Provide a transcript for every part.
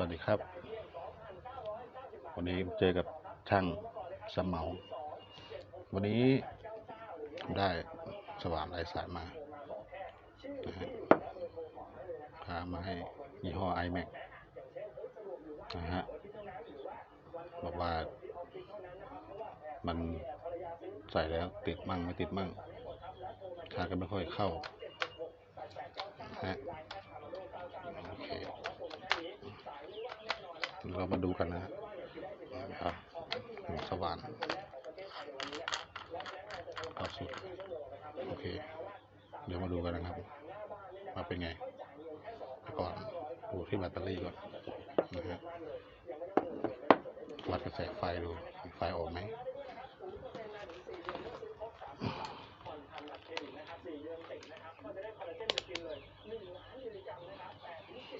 วัสดีครับ วันนี้เจอกับช่างสมเหมาวันนี้ได้สว่านลายสายมานะฮะพามาให้ยี่ห้อ iMac นะฮะบอกว่ามันใส่แล้วติดมั่งไม่ติดมั่งชาร์จก็ไม่ค่อยเข้านะฮะ โอเค เรามาดูกันนะฮะครับหัวสว่านเอาสุด โอเค เดี๋ยวมาดูกันนะครับว่าเป็นไงก่อนดูที่แบตเตอรี่ก่อนนะฮะวัดกระแสไฟดูไฟออกไหม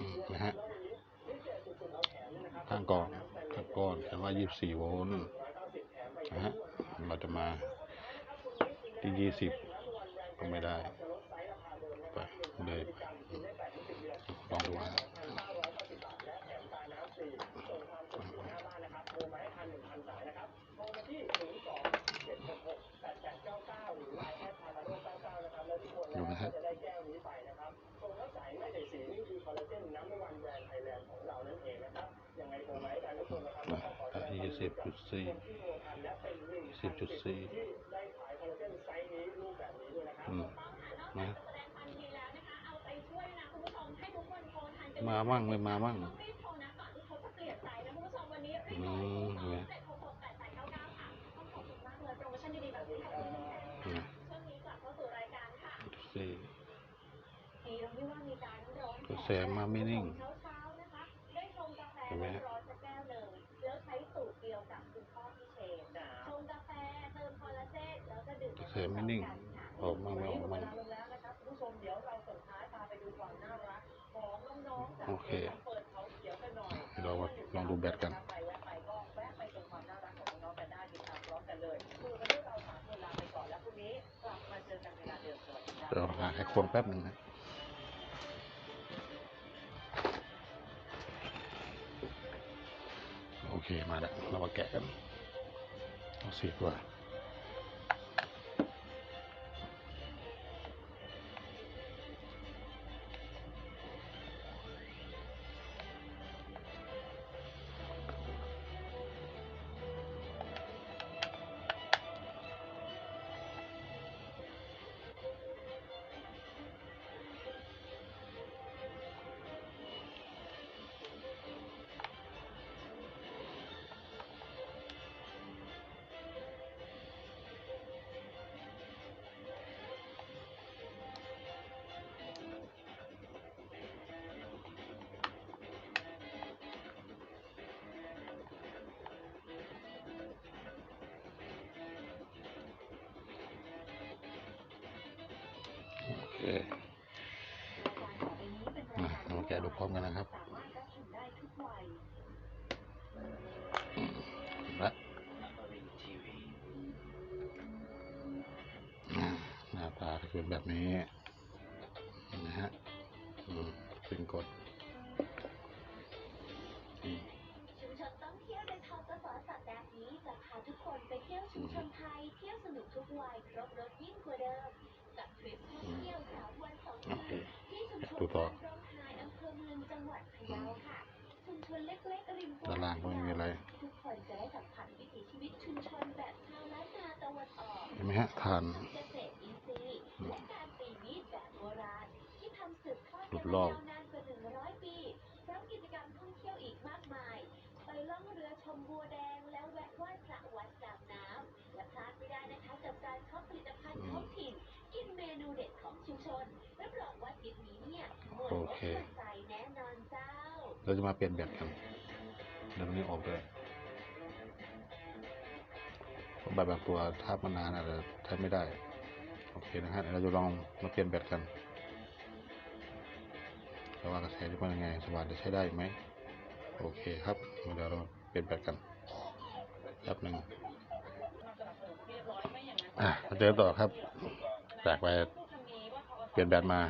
อืมนะฮะ ข้างก่อนข้างก้อนแต่ว่า 24 โวลต์นะฮะเราจะมาที่ 20 ก็ไม่ได้ไปเลยลองดูฮะดูนะฮะยี่สิ บจุดสี่สิบจุดสี่อืมนะมามั่งไม่มามั่งอืมเห็นไหมนะจุดสี่กระแสมาไม่นิ่งเห็นไหมฮะ กระแสไม่นิ่ง ออกมาไม่ออกมาโอเคเรามาลองดูแบตกันเดี๋ยวหาไอโคนแป๊บหนึ่งนะโอเคมาแล้วเรามาแกะกันเอาสีตัว โอเคมาเราแกะดูพร้อมกันนะครับอืมละอ่าหน้าตาจะเป็นแบบนี้นะฮะเป็นกดทุกคนไปเที่ยวชุมชนไทย เที่ยวสนุกทุกวัยครบรถยิ่งกว่าเดิม โอคืเคนที่ชุมชนดูต่อบ้านร่องไฮอำเภอเมืองจังหวัดพะเยาค่ะชุมชนเล็กๆริมด้านล่างก็ไม่มีอะไรทุกคนจะได้สัมผัสวิถี โออกเคหมดใจแน่นอนเจ้าเราจะมาเปลี่ยนแบตกันเดี๋ยวนี้ออกเลยเพราะแบบบางตัวถ้ามานานอาจจะใช้ไม่ได้ โอเคนะฮะเดี๋ยวเราจะลองมาเปลี่ยนแบตกันแล้วว่ากระแสจะเป็นยังไงสว่านจะใช้ได้ไหมโอเคครับเดี๋ยวเราเปลี่ยนแบตกันแป๊บหนึ่งอะมาเจอต่อครับจากไปเปลี่ยนแบตมา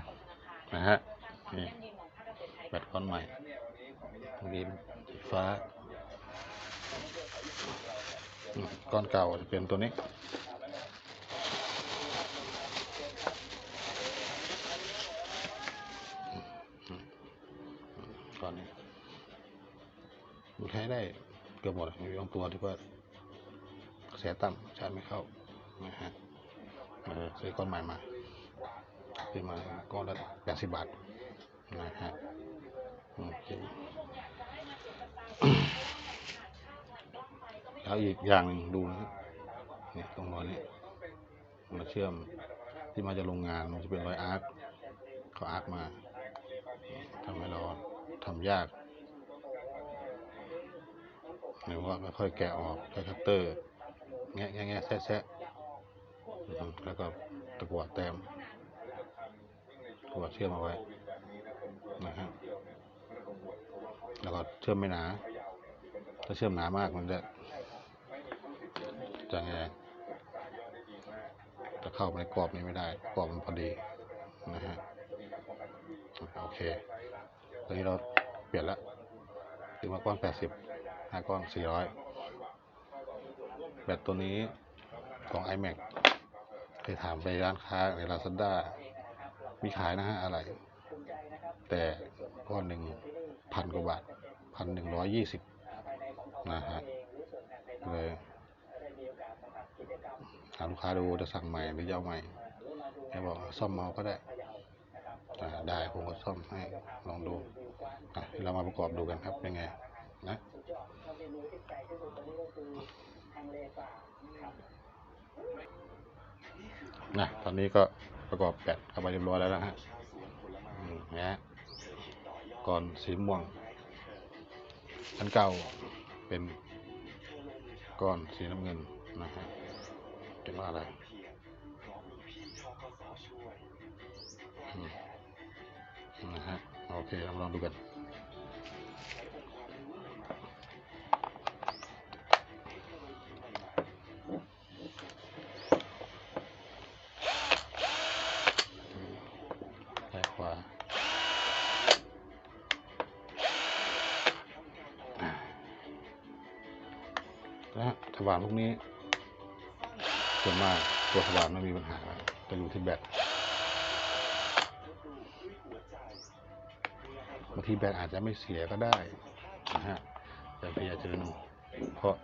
นะฮะ นี่แบตก้อนใหม่ตรงนี้ฟ้า ก้อนเก่าจะเป็นตัวนี้ก่อนนี้มันใช้ได้เกือบหมดมีบางตัวที่ว่ากระแสต่ำชาร์จไม่เข้านะฮะเออซื้อก้อนใหม่มาซื้อมาก้อนละแปดสิบบาท นะฮะอืมจริงแล้วอีกอย่างหนึ่งดูนะเนี่ยตรงรอยนี้มาเชื่อมที่มาจากโรงงานมันจะเป็นรอยอาร์คเขาอาร์คมาทำให้เราทำยากหรือว่าค่อยๆแกะออกใช้คัตเตอร์แงะแงะแงะแซะแซะแล้วก็ตะกั่วแต้มตะกั่วเชื่อมเอาไว้ นะฮะแล้วก็เชื่อมไม่หนา ถ้าเชื่อมหนามากมันจะจะไงจะเข้าไปในกรอบนี้ไม่ได้ กรอบมันพอดีนะฮะโอเค ตอนนี้เราเปลี่ยนแล้วซื้อมาก้อนแปดสิบห้าก้อนสี่ร้อยแบตตัวนี้ของ iMac เคยถามไปร้านค้าใน Lazada มีขายนะฮะอะไร แต่ก้อนหนึ่งพันกว่าบาทพันหนึ่งร้อยยี่สิบนะฮะเลยถามลูกค้าดูจะสั่งใหม่หรือจะเอาใหม่แกบอกซ่อมเอาก็ได้ได้ผมก็ซ่อมให้ลองดูเรามาประกอบดูกันครับเป็นไงนะนะตอนนี้ก็ประกอบแบตเข้าไปเรียบร้อยแล้วนะฮะอืมนะฮะ ก่อนสีม่วง อันเก่าเป็นก้อนสีน้ำเงินนะฮะเป็นว่าอะไรนะฮะโอเคเราลองดูกัน ว่านพวกนี้ ส่วนมากตัวสว่านไม่มีปัญหาจะอยู่ที่แบตบางทีแบตอาจจะไม่เสียก็ได้นะฮะแต่พยายามจะเป็นเพราะ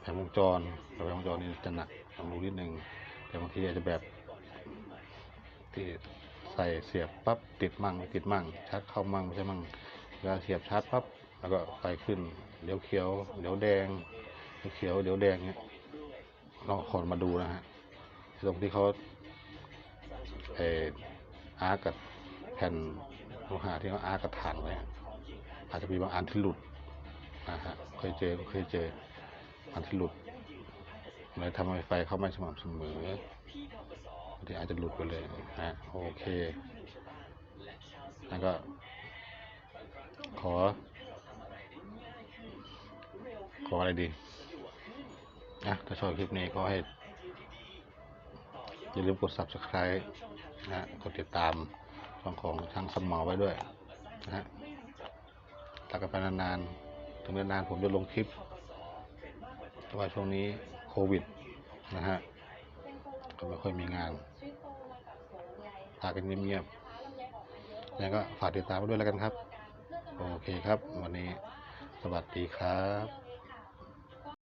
แผงวงจรแผงวงจรนี่จะหนักต้องรู้นิดนึงแต่บางทีอาจจะแบบที่ใส่เสียบปั๊บติดมั่งไม่ติดมั่งชาร์จเข้ามั่งไม่ใช่มั่งเวลาเสียบชาร์จปั๊บแล้วก็ไฟขึ้นเดี๋ยวเขียว เดี๋ยวแดง เขียวเดี๋ยวแดงเนี้ยลองขอมาดูนะฮะตรงที่เขาเอออาร์กับแผ่นโลหะที่เขาอาร์กระถางไว้อาจจะมีบางอันที่หลุดนะฮะเคยเจอเคยเจออันที่หลุดเลยทำให้ไฟเข้าไม่สม่ำเสมอที่อาจจะหลุดไปเลยนะฮะโอเคแล้วก็ ขอ ขออะไรดี นะถ้าชอบคลิปนี้ก็ให้ อย่าลืมกด subscribe นะกดติดตามช่องของช่างสมอไว้ด้วยนะฮะถ้ากันไปนานๆ ถึงนานๆผมจะลงคลิปแต่ว่าช่วงนี้โควิดนะฮะ ก็ไม่ค่อยมีงานพากันเงียบๆยังก็ฝากติดตามไว้ด้วยแล้วกันครับ โอเคครับ วันนี้สวัสดีครับ